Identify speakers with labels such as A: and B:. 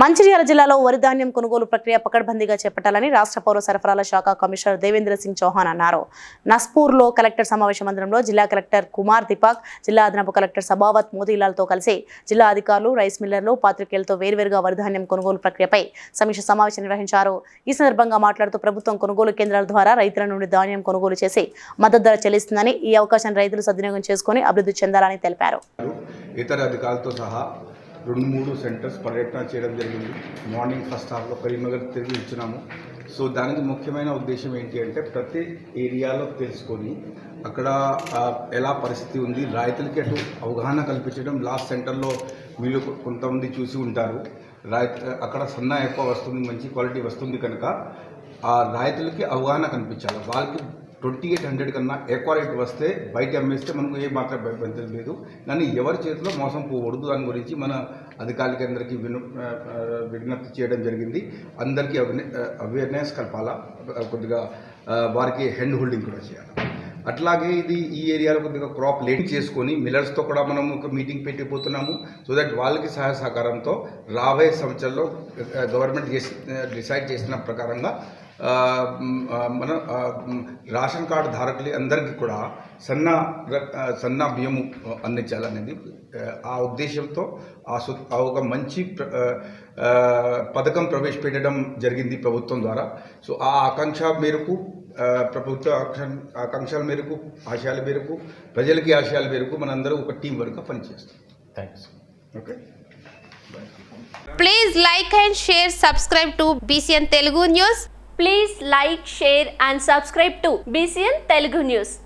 A: మంచిర్యాల జిల్లాలో వరి ధాన్యం కొనుగోలు ప్రక్రియ పకడ్బందీగా చేపట్టాలని రాష్ట్ర పౌర సరఫరాల శాఖ కమిషనర్ దేవేంద్ర సింగ్ చౌహాన్ అన్నారు. నస్పూర్లో కలెక్టర్ సమావేశ మందిరంలో జిల్లా కలెక్టర్ కుమార్ దీపక్ జిల్లా అదనపు కలెక్టర్ సబావత్ మోతీలాల్తో కలిసి జిల్లా అధికారులు రైస్ మిల్లర్లు పాత్రికేయులతో వేర్వేరుగా వరి ధాన్యం కొనుగోలు ప్రక్రియపై సమీక్ష సమావేశం నిర్వహించారు. ఈ సందర్భంగా మాట్లాడుతూ ప్రభుత్వం కొనుగోలు కేంద్రాల ద్వారా రైతుల నుండి ధాన్యం కొనుగోలు చేసి మద్దతు ధర చెల్లిస్తుందని ఈ అవకాశాన్ని రైతులు సద్వినియోగం చేసుకుని అభివృద్ధి చెందాలని తెలిపారు.
B: ఇతర అధికారులతో సహా రెండు మూడు సెంటర్స్ పర్యటన చేయడం జరిగింది. మార్నింగ్ ఫస్ట్ హాఫ్లో కరీంనగర్ తిరిగి ఇచ్చినాము సో దానికి ముఖ్యమైన ఉద్దేశం ఏంటి అంటే ప్రతి ఏరియాలో తెలుసుకొని అక్కడ ఎలా పరిస్థితి ఉంది రైతులకి అటు అవగాహన కల్పించడం లాస్ట్ సెంటర్లో మీరు కొంతమంది చూసి ఉంటారు. రైతు అక్కడ సన్న ఎక్కువ వస్తుంది మంచి క్వాలిటీ వస్తుంది కనుక ఆ రైతులకి అవగాహన కనిపించాలి వాళ్ళకి ట్వంటీ ఎయిట్ హండ్రెడ్ కన్నా ఎక్కువ రేట్ వస్తే బయట అమ్మేస్తే మనకు ఏ మాత్రం ఇబ్బంది లేదు. కానీ ఎవరి చేతిలో మోసం పోకూడదు దాని గురించి మన అధికారులకి అందరికీ విను విజ్ఞప్తి చేయడం జరిగింది. అందరికీ అవేర్నెస్ కలపాలా? కొద్దిగా వారికి హ్యాండ్ హోల్డింగ్ కూడా చేయాలి? అట్లాగే ఇది ఈ ఏరియాలో కొద్దిగా క్రాప్ లేట్ చేసుకొని మిల్లర్స్తో కూడా మనం ఒక మీటింగ్ పెట్టిపోతున్నాము సో దట్ వాళ్ళకి సహాయ సహకారంతో రాబోయే సంవత్సరంలో గవర్నమెంట్ డిసైడ్ చేసిన ప్రకారంగా మన రేషన్ కార్డు ధారకులు అందరికీ కూడా సన్న సన్న బియ్యము అందించాలనేది ఆ, ఉద్దేశంతో ఆ సు ఆ ఒక మంచి పథకం ప్రవేశపెట్టడం జరిగింది ప్రభుత్వం ద్వారా. సో ఆ ఆకాంక్ష మేరకు ప్రభుత్వ ఆకాంక్షల మేరకు ఆశయాల మేరకు ప్రజలకి ఆశయాల మేరకు మనందరం ఒక టీం వర్క్ పనిచేస్తాం.
C: Please like and subscribe to BCN Telugu news